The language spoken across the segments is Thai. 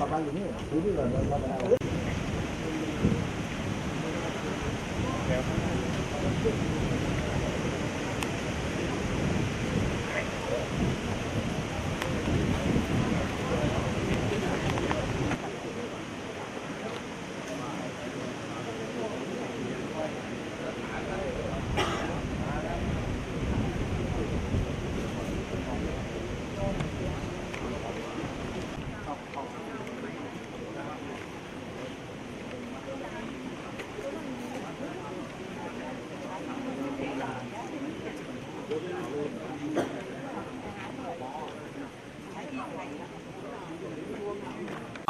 ป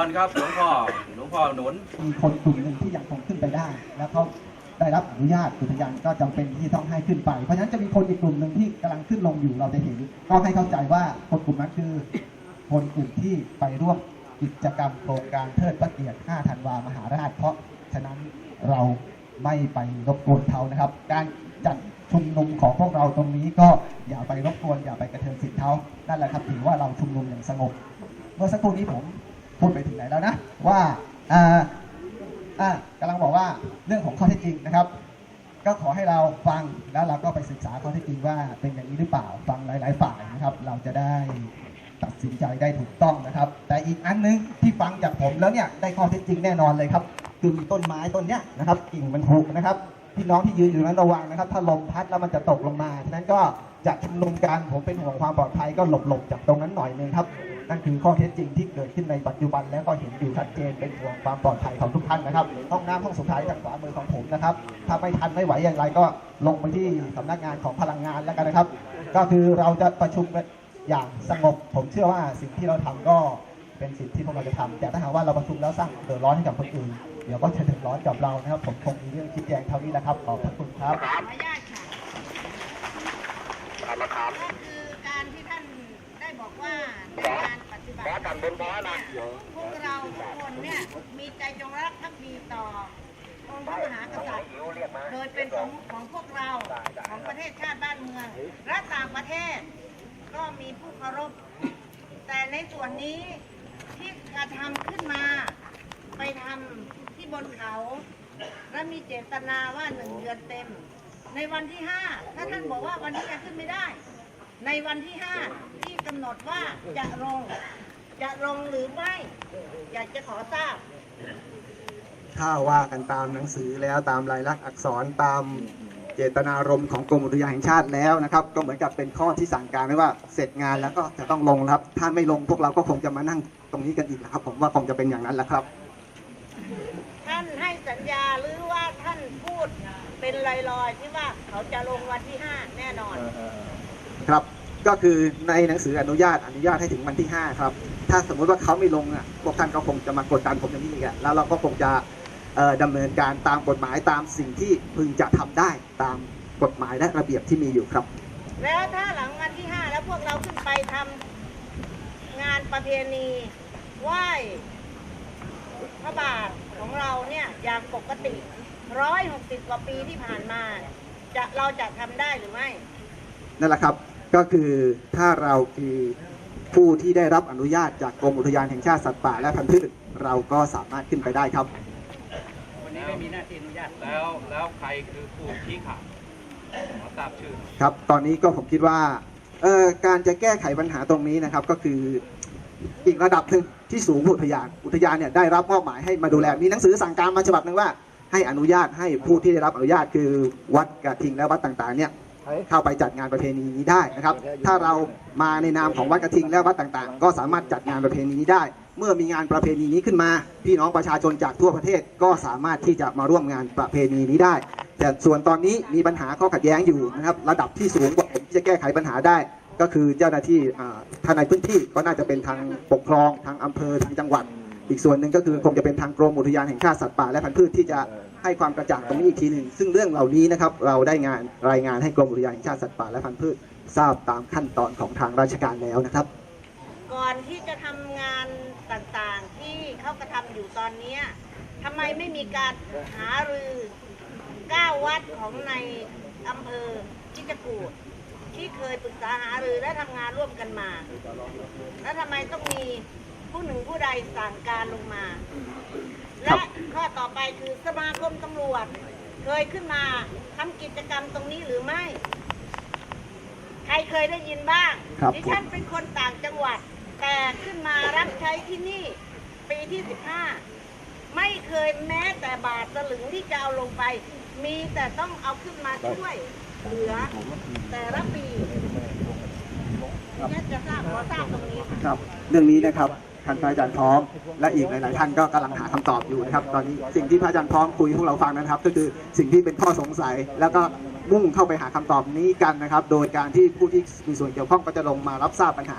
อยู่นี่ถือนี่เลยเราไปเอาตอนครับหลวงพ่อหลวงพ่อหนุนมีคนกลุ่มหนึ่งที่ยังคงขึ้นไปได้ แล้วเขาได้รับอนุญาตอุทยานก็จำเป็นที่ต้องให้ขึ้นไปเพราะฉะนั้นจะมีคนอีกกลุ่มหนึ่งที่กำลังขึ้นลงอยู่เราจะเห็นก็ให้เข้าใจว่าคนกลุ่มนั้นคือคนกลุ่มที่ไปร่วมกิจกรรมโครงการเทิดพระเกียรติ 5 ธันวามหาราช เพราะฉะนั้นเราไม่ไปรบกวนเขานะครับ การจัดชุมนุมของพวกเราตรงนี้ก็อย่าไปรบกวนอย่าไปกระเทือนสิทธิ์เขานั่นแหละครับถือว่าเราชุมนุมอย่างสงบ เมื่อสักครู่นี้ผม พูดไปถึงไหนแล้วนะว่าอ่าอะกำลังบอกว่าเรื่องของข้อเท็จจริงนะครับ ก็ขอให้เราฟังแล้วเราก็ไปศึกษาข้อเท็จจริงว่าเป็นอย่างนี้หรือเปล่าฟังหลาย ๆ ฝ่ายนะครับ เราจะได้ตัดสินใจได้ถูกต้องนะครับ แต่อีกอันหนึงที่ฟังจากผมแล้วเนี่ยได้ข้อเท็จจริงแน่นอนเลยครับคือต้นไม้ต้นเนี้ยนะครับกิ่งมันผุนะครับพี่น้องที่ยืนอยู่นั้นระวังนะครับ ถ้าลมพัดแล้วมันจะตกลงมาฉะนั้นก็จะชุมนุมกันผมเป็นห่วงความปลอดภัยก็หลบๆจากตรงนั้นหน่อยนึงครับ นั่นคือข้อเท็จจริงที่เกิดขึ้นในปัจจุบันแล้วก็เห็นอยู่ชัดเจนเป็นห่วงความปลอดภัยของทุกท่านนะครับห้องน้ำห้องสุดท้ายทางขวามือของผมนะครับถ้าไม่ทันไม่ไหวอย่างไรก็ลงไปที่สำนักงานของพลังงานแล้วกันนะครับ ก็คือเราจะประชุมอย่างสงบ ผมเชื่อว่าสิ่งที่เราทำก็เป็นสิ่งที่พวกเราจะทำแต่ถ้าหากว่าเราประชุมแล้วสร้างเดือดร้อนให้กับคนอื่นเดี๋ยวก็จะเดือดร้อนกับเรานะครับ ผมคงมีเรื่องชี้แจงเท่านี้แหละครับขอบพระคุณครับ ว่าในการปฏิบัติเนี่ยพวกเราทุกคนเนี่ยมีใจจงรักภักดีต่อองค์พระมหากษัตริย์ โดยเป็นของของพวกเราของประเทศชาติบ้านเมืองและต่างประเทศ ก็มีผู้เคารพ แต่ในส่วนนี้ที่กระทำขึ้นมา ไปทำที่บนเขา และมีเจตนาว่าหนึ่งเดือนเต็ม ในวันที่ห้าถ้าท่านบอกว่าวันนี้จะขึ้นไม่ได้ ในวันที่ห้าท กำหนดว่าจะลง จะลงหรือไม่ อยากจะขอทราบ ถ้าว่ากันตามหนังสือแล้วตามลายลักษณ์อักษรตามเจตนารมณ์ของกรมอุทยานแห่งชาติแล้วนะครับ ก็เหมือนกับเป็นข้อที่สั่งการไว้ว่าเสร็จงานแล้วก็จะต้องลงนะครับ ถ้าไม่ลงพวกเราก็คงจะมานั่งตรงนี้กันอีกนะครับ ผมว่าคงจะเป็นอย่างนั้นแหละครับ ท่านให้สัญญาหรือว่าท่านพูดเป็นลอยๆที่ว่าเขาจะลงวันที่ห้าแน่นอน ครับ ก็คือในหนังสืออนุญาตอนุญาตให้ถึงวันที่ 5 ครับ ถ้าสมมุติว่าเขาไม่ลงอะพวกท่านก็คงจะมากดดันผมอย่างนี้อีกอะแล้วเราก็คงจะเอ่อดำเนินการตามกฎหมายตามสิ่งที่พึงจะทำได้ตามกฎหมายและระเบียบที่มีอยู่ครับ แล้วถ้าหลังวันที่ห้าแล้วพวกเราขึ้นไปทำงานประเพณีไหว้พระบาทของเราเนี่ยอย่างปกติร้อยหกสิบกว่าปีที่ผ่านมาจะเราจะทำได้หรือไม่นั่นแหละครับ ก็คือถ้าเราคือผู้ที่ได้รับอนุญาตจากกรมอุทยานแห่งชาติสัตว์ป่าและพันธุ์พืชเราก็สามารถขึ้นไปได้ครับ วันนี้ไม่มีหน้าที่อนุญาตแล้วแล้วใครคือผู้ชี้ขาดขอทราบชื่อหน่อยครับ ตอนนี้ก็ผมคิดว่าเอ่อการจะแก้ไขปัญหาตรงนี้นะครับก็คืออีกระดับหนึ่งที่สูงกว่าอุทยานอุทยานเนี่ยได้รับมอบหมายให้มาดูแลมีหนังสือสั่งการมาฉบับหนึ่งว่า ให้อนุญาตให้ผู้ที่ได้รับอนุญาตคือวัดกระทิงและวัดต่างๆเนี่ย เข้าไปจัดงานประเพณีนี้ได้นะครับ ถ้าเรามาในนามของวัดกระทิงและวัดต่างๆ ก็สามารถจัดงานประเพณีนี้ได้ เมื่อมีงานประเพณีนี้ขึ้นมา พี่น้องประชาชนจากทั่วประเทศก็สามารถที่จะมาร่วมงานประเพณีนี้ได้ แต่ส่วนตอนนี้มีปัญหาข้อขัดแย้งอยู่นะครับระดับที่สูงกว่าผมที่จะแก้ไขปัญหาได้ก็คือเจ้าหน้าที่อ่าทางในพื้นที่ก็น่าจะเป็นทางปกครองทางอำเภอทางจังหวัด อีกส่วนหนึ่งก็คือคงจะเป็นทางกรมอุทยานแห่งชาติสัตว์ป่าและพันธุ์พืชที่จะ ให้ความกระจ่างตรงนี้อีกทีหนึ่งซึ่งเรื่องเหล่านี้นะครับเราได้งานรายงานให้กรมอุทยานแห่งชาติสัตว์ป่าและพันธุ์พืชทราบตามขั้นตอนของทางราชการแล้วนะครับ ก่อนที่จะทำงานต่างๆที่เขากระทำอยู่ตอนเนี้ยทำไมไม่มีการหารือเก้าวัดของในอำเภอที่จะกูดที่เคยปรึกษาหารือและทำงานร่วมกันมา แล้วทำไมต้องมีผู้หนึ่งผู้ใดสั่งการลงมา และบข้อต่อไปคือสมาคมตำรวจ เคยขึ้นมาทำกิจกรรมตรงนี้หรือไม่ ใครเคยได้ยินบ้างครับดิฉันเป็นคนต่างจังหวัด แต่ขึ้นมารับใช้ที่นี่ ปีที่15ไม่เคยแม้แต่บาทสลึงที่จะเอาลงไป มีแต่ต้องเอาขึ้นมาช่วยเหลือ แต่ละปีเนี่ยจะทราบขอทราบตรงนี้ค่ะ ครับ เรื่องนี้นะครับ ท่านพระอาจารย์พร้อม และอีกหลาย ๆ ท่านก็กำลังหาคำตอบอยู่นะครับ ตอนนี้สิ่งที่พระอาจารย์พร้อมคุยให้พวกเราฟังนะครับ ก็คือสิ่งที่เป็นข้อสงสัย แล้วก็มุ่งเข้าไปหาคำตอบนี้กันนะครับ โดยการที่ผู้ที่มีส่วนเกี่ยวข้องก็จะลงมารับทราบปัญหา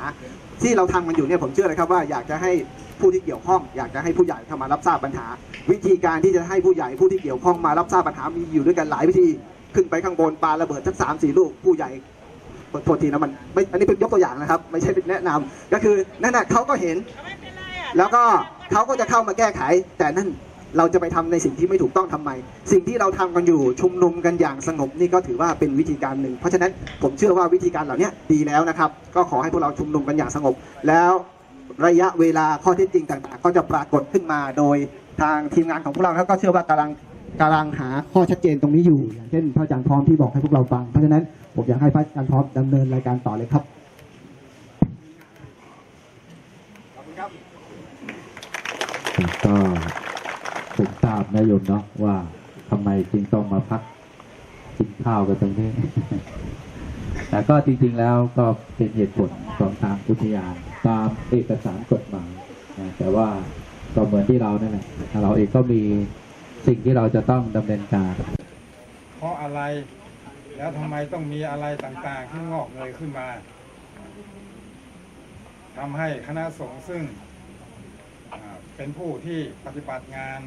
ที่เราทำกันอยู่เนี่ยผมเชื่อเลยครับว่าอยากจะให้ผู้ที่เกี่ยวข้อง อยากจะให้ผู้ใหญ่เข้ามารับทราบปัญหา วิธีการที่จะให้ผู้ใหญ่ผู้ที่เกี่ยวข้องมารับทราบปัญหามีอยู่ด้วยกันหลายวิธี ขึ้นไปข้างบนปาระเบิดสักสามสี่ลูกผู้ใหญ่โทษทีนะมันไม่อันนี้เป็นยกตัวอย่างนะครับ ไม่ใช่เป็นแนะนำก็คือนั่นน่ะเขาก็เห็น แล้วก็เขาก็จะเข้ามาแก้ไข แต่นั่นเราจะไปทำในสิ่งที่ไม่ถูกต้องทำไม สิ่งที่เราทำกันอยู่ชุมนุมกันอย่างสงบนี่ก็ถือว่าเป็นวิธีการหนึ่ง เพราะฉะนั้นผมเชื่อว่าวิธีการเหล่านี้ดีแล้วนะครับ ก็ขอให้พวกเราชุมนุมกันอย่างสงบ แล้วระยะเวลาข้อเท็จจริงต่างๆ ก็จะปรากฏขึ้นมาโดยทางทีมงานของพวกเราแล้วก็เชื่อว่ากำลังกำลังหาข้อชัดเจนตรงนี้อยู่ อย่างเช่นพระอาจารย์พร้อมที่บอกให้พวกเราฟัง เพราะฉะนั้นผมอยากให้พระอาจารย์พร้อมดำเนินรายการต่อเลยครับ ก็ผมทราบ นะโยมเนาะว่าทำไมจึงต้องมาพักกินข้าวกันตรงนี้แต่ก็จริงๆแล้วก็เป็นเหตุผลของทางอุทยานตามเอกสารกฎหมายนะแต่ว่าก็เหมือนที่เรานั่นแหละเราเองก็มีสิ่งที่เราจะต้องดำเนินการ เพราะอะไรแล้วทำไมต้องมีอะไรต่างๆ ที่งอกเงยขึ้นมาทำให้คณะสงฆ์ซึ่งเป็นผู้ที่ปฏิบัติงาน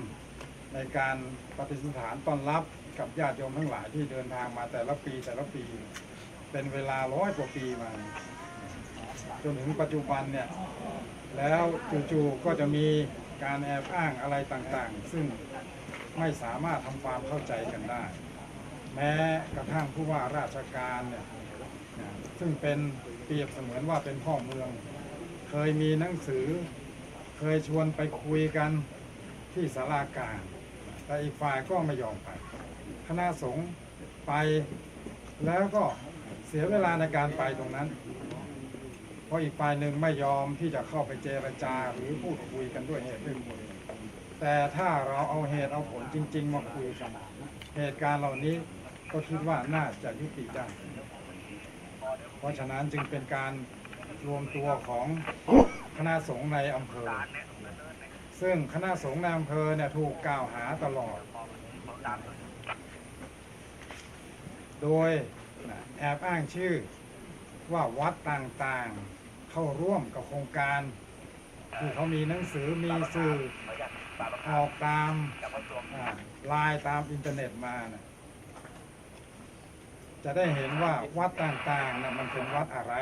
ในการปฏิสถานต้อนรับกับญาติโยมทั้งหลายที่เดินทางมาแต่ละปีแต่ละปี เป็นเวลาร้อยกว่าปีมา จนถึงปัจจุบันเนี่ย แล้วจู่ๆก็จะมีการแอบอ้างอะไรต่างๆ ซึ่งไม่สามารถทำความเข้าใจกันได้ แม้กระทั่งผู้ว่าราชการเนี่ยซึ่งเป็นเปรียบเสมือนว่าเป็นพ่อเมือง เคยมีหนังสือ เคยชวนไปคุยกันที่สารากลาร แต่อีกฝ่ายก็ไม่ยอมไป คณะสงฆ์ไปแล้วก็เสียเวลาในการไปตรงนั้น เพราะอีกฝ่ายหนึ่งไม่ยอมที่จะเข้าไปเจรจาหรือพูดคุยกันด้วยเหตุด้วยผลแต่ถ้าเราเอาเหตุเอาผลจริง ๆ มาคุยกัน เหตุการณ์เหล่านี้ก็คิดว่าน่าจะยุติได้ เพราะฉะนั้นจึงเป็นการรวมตัวของคณะสงฆ์ในอำเภอ ซึ่งคณะสงฆ์ในอำเภอเนี่ยถูกกล่าวหาตลอด โดยแอบอ้างชื่อว่าวัดต่างๆเข้าร่วมกับโครงการที่เขามีหนังสือมีสื่อออกตามอ่าไลน์ตามอินเทอร์เน็ตมานะจะได้เห็นว่าวัดต่างๆนะมันเป็นวัดอะไร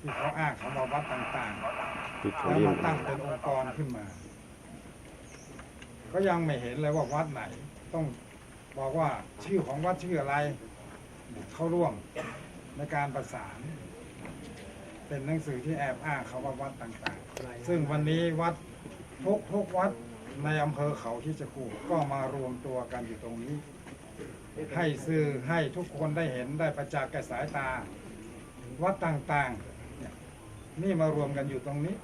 ที่เขาอ้างคำว่าวัดต่างๆ แล้วมาตั้งเป็นองค์กรขึ้นมา ก็ยังไม่เห็นเลยว่าวัดไหน ต้องบอกว่าชื่อของวัดชื่ออะไร เข้าร่วมในการประสาน เป็นหนังสือที่แอบอ้างเขาว่าวัดต่างๆ ซึ่งวันนี้วัดทุกทุกวัดในอำเภอเขาที่จะคู่ก็มารวมตัวกันอยู่ตรงนี้ ให้สื่อให้ทุกคนได้เห็นได้ประจักษ์แก่สายตา วัดต่างๆเนี่ยนี่มารวมกันอยู่ตรงนี้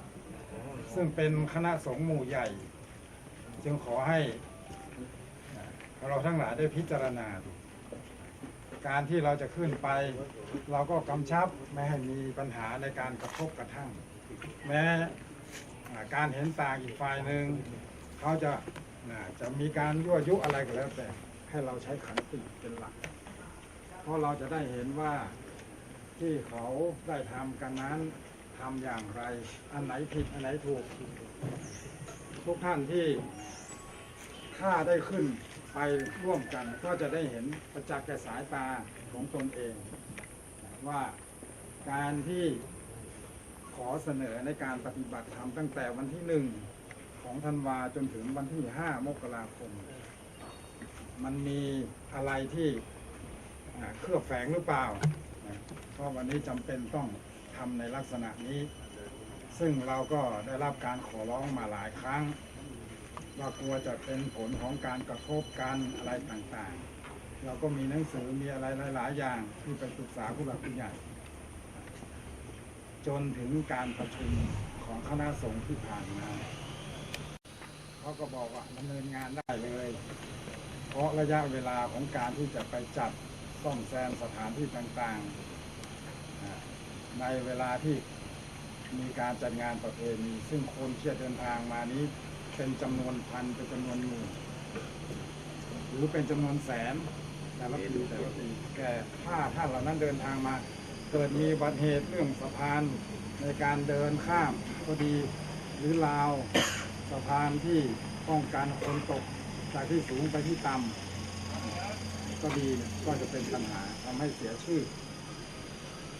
ซึ่งเป็นคณะสงฆ์หมู่ใหญ่ จึงขอให้เราทั้งหลายได้พิจารณาดูการที่เราจะขึ้นไป เราก็กำชับไม่ให้มีปัญหาในการกระทบกระทั่ง แม้การเห็นต่างอีกฝ่ายหนึ่งเขาจะาจะมีการยั่วยุอะไรก็แล้วแต่ให้เราใช้ขันติเป็นหลัก เพราะเราจะได้เห็นว่าที่เขาได้ทำกันนั้น ทำอย่างไร อันไหนผิดอันไหนถูก ทุกท่านที่ถ้าได้ขึ้นไปร่วมกัน ก็จะได้เห็นประจักษ์แก่สายตาของตนเอง ว่าการที่ขอเสนอในการปฏิบัติธรรมตั้งแต่วันที่หนึ่งของธันวาจนถึงวันที่ห้ามกราคม มันมีอะไรที่เครือบแฝงหรือเปล่า เพราะวันนี้จำเป็นต้อง ทำในลักษณะนี้ ซึ่งเราก็ได้รับการขอร้องมาหลายครั้ง ว่ากลัวจะเป็นผลของการกระทบกันอะไรต่างๆ เราก็มีหนังสือมีอะไรหลาย ๆ อย่างที่ไปปรึกษาผู้หลักผู้ใหญ่ จนถึงการประชุมของคณะสงฆ์ที่ผ่านมาเขาก็บอกว่าดำเนินงานได้เลย เพราะระยะเวลาของการที่จะไปจัดซ่อมแซมสถานที่ต่างๆ ในเวลาที่มีการจัดงานประเพณีซึ่งคนที่จะเดินทางมานี้เป็นจำนวนพันเป็นจำนวนหมื่นหรือเป็นจำนวนแสนแต่ละปีแต่ละปีแก่ถ้าถ้าเหล่านั้นเดินทางมา เกิดมีอุบัติเหตุเรื่องสะพานในการเดินข้ามก็ดีหรือราวสะพานที่ป้องกันคนตกจากที่สูงไปที่ต่ำก็ดีเนี่ยก็จะเป็นปัญหาทำให้เสียชื่อ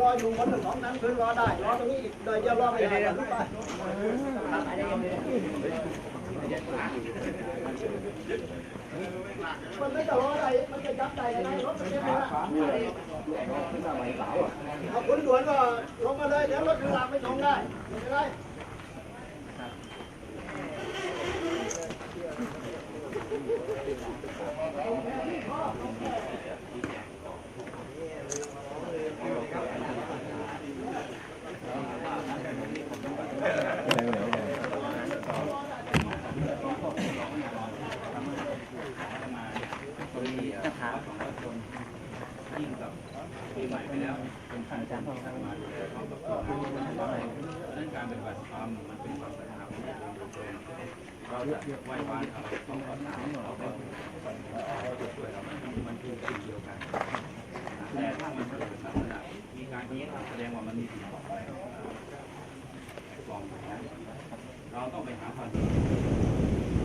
รออยู่บนหนึ่งสองนั้นคืนรอได้รอตรงนี้อีกเดี๋ยวจะรอไม่ได้ทุกไปมันไม่จะรออะได้มันจะจับได้ยังไงรถมันจะไม่ได้เอาคนด่วนก็ลงมาเลยเดี๋ยวรถเวลาไม่ตรงได้ไม่เป็นไร ปีใหม่ไปแล้วเป็นขั้นตอนที่ทำมาพร้อมกับตัวเรื่องการปฏิบัติธรรมมันเป็นความศรัทธาของญาติโยมเราจะไหว้วานอะไรต้องขอถามเราก็ช่วยเรามันคือสิ่งเดียวกัน แต่ถ้ามันเกิดลักษณะมีการนี้ แสดงว่ามันมีสิ่งของอะไรลองอย่างนั้นเราต้องไปหาความจริง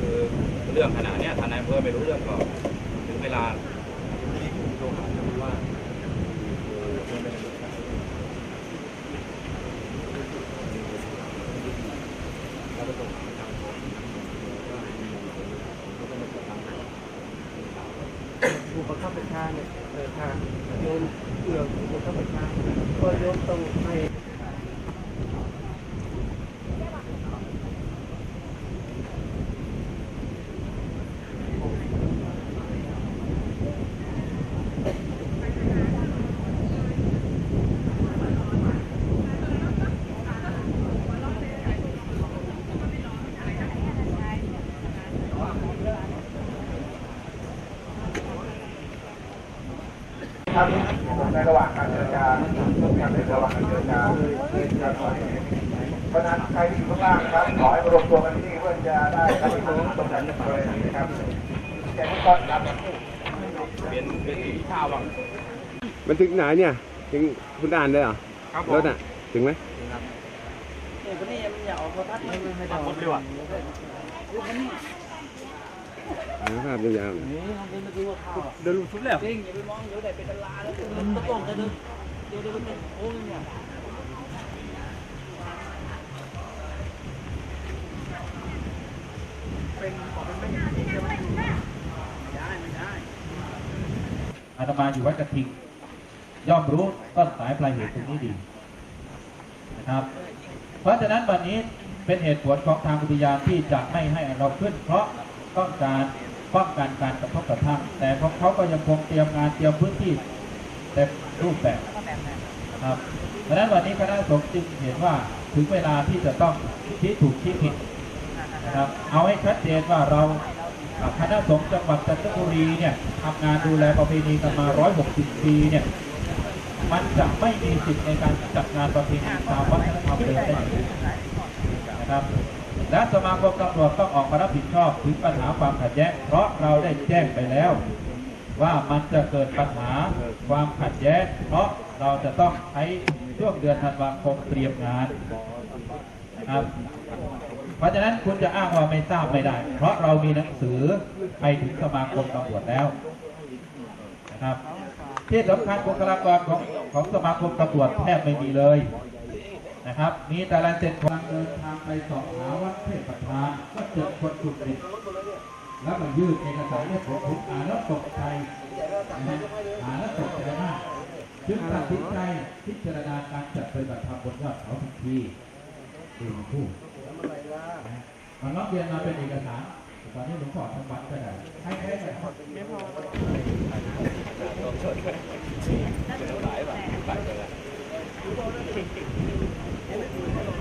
คือเรื่องขนาดเนี้ยทนายอำเภอไม่รู้เรื่องก็ถึงเวลา ผู้บังคับบัญชาเนี่ยเออทางโยมเอื้อผู้บังคับบัญชาก็โยมต้องให้ ครับในระหว่างการเจรจาในระหว่างการเจรจาเพราะฉะนั้นใครที่อยู่ข้างล่างนะครับ ขอให้มารวมตัวกันที่นี่เพื่อจะได้รับรู้ตรงนั้นเลยนะครับแจ้งก่อนรับ เป็นเป็นสีข้าวบ้าง มันถึงไหนเนี่ย ถึงคุณอ่านเลยเหรอครับผรมถอะ ถึงไหมเนี่ยคนนี้มันอยากออกโทรทัศน์ไม่ไม่ให้ได้ผมดีกว่าหาภาพยาวๆหน่อยเดินลุชุดแล้วจริงอย่าไปมองเดี๋ยวได้เป็นดาราแล้วเดี๋ยวมันตะโกนกันเดี๋ยวเดี๋ยวเดี๋ยวมันโอ้ยเนี่ยอาตมาอยู่วัดกระทิง ย่อมรู้ต้นสายปลายเหตุตรงนี้ดีนะครับ เพราะฉะนั้นวันนี้เป็นเหตุผลของทางอุทยานที่จะไม่ให้เราขึ้น เพราะต้องการป้องกันการกระทบกระทั่งแต่ของเขาก็ยังคงเตรียมงานเตรียมพื้นที่เต็มรูปแบบนะครับเพราะฉะนั้นวันนี้คณะสงฆ์จึงเห็นว่าถึงเวลาที่จะต้องชี้ถูกชี้ผิดนะครับเอาให้ชัดเจนว่าเราอ่าคณะสงฆ์จังหวัดจันทบุรีเนี่ยทำงานดูแลประเพณีกันมา 160 ปีเนี่ย มันจะไม่มีสิทธิ์ในการจัดงานประเพณีตามวัฒนธรรมเดิมได้นะครับ และสมาคมตำรวจต้องออกมารับผิดชอบถึงปัญหาความขัดแย้ง เพราะเราได้แจ้งไปแล้ว ว่ามันจะเกิดปัญหาความขัดแย้ง เพราะเราจะต้องใช้ช่วงเดือนธันวาคมเตรียมงานนะครับเพราะฉะนั้นคุณจะอ้างว่าไม่ทราบไม่ได้ เพราะเรามีหนังสือไปถึงสมาคมตำรวจแล้วนะครับ ที่สำคัญบุคลากรของของสมาคมตำรวจแทบไม่มีเลยนะครับ มีแต่ลายเซ็นของเดินทางไปสอบหาวัดเทพประธานก็เจอคนกลุ่มหนึ่งแล้วมายื่นเอกสารให้ผมผมอ่านแล้วตกใจนะอ่านแล้วตกใจมากจึงตัดสินใจพิจารณาการจัดปฏิบัติธรรมบนยอดเขาทันทีดูผู้มันร้องเรียนมาเป็นเอกสารตอนนี้หลวงพ่อทำบัตรก็ได้ให้ให้ ไปไม่พอ